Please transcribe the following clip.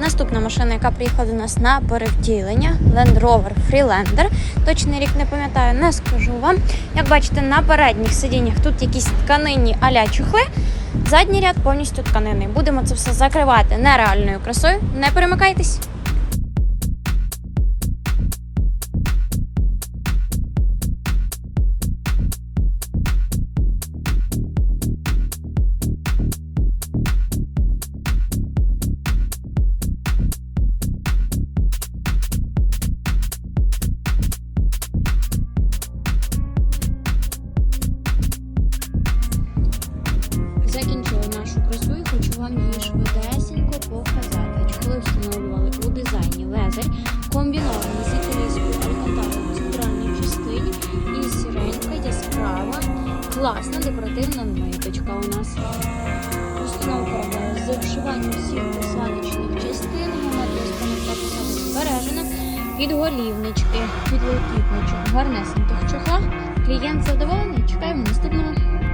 Наступна машина, яка приїхала до нас на перевтілення, Land Rover Freelander. Точний рік не пам'ятаю, не скажу вам. Як бачите, на передніх сидіннях тут якісь тканинні аля чухли. Задній ряд повністю тканинний. Будемо це все закривати нереальною красою. Не перемикайтесь. Швидесенько показати. Чохли встановлювали у дизайні лезер, комбінований з італійською алькантарою в центральній частині і сіренька яскрава, класна декоративна ниточка у нас. Установка з вшиванням всіх посадочних частин, геометрія спинка посадок збережена, підголівнички, підлокітничок, гарнесеньких чохлах. Клієнт задоволений,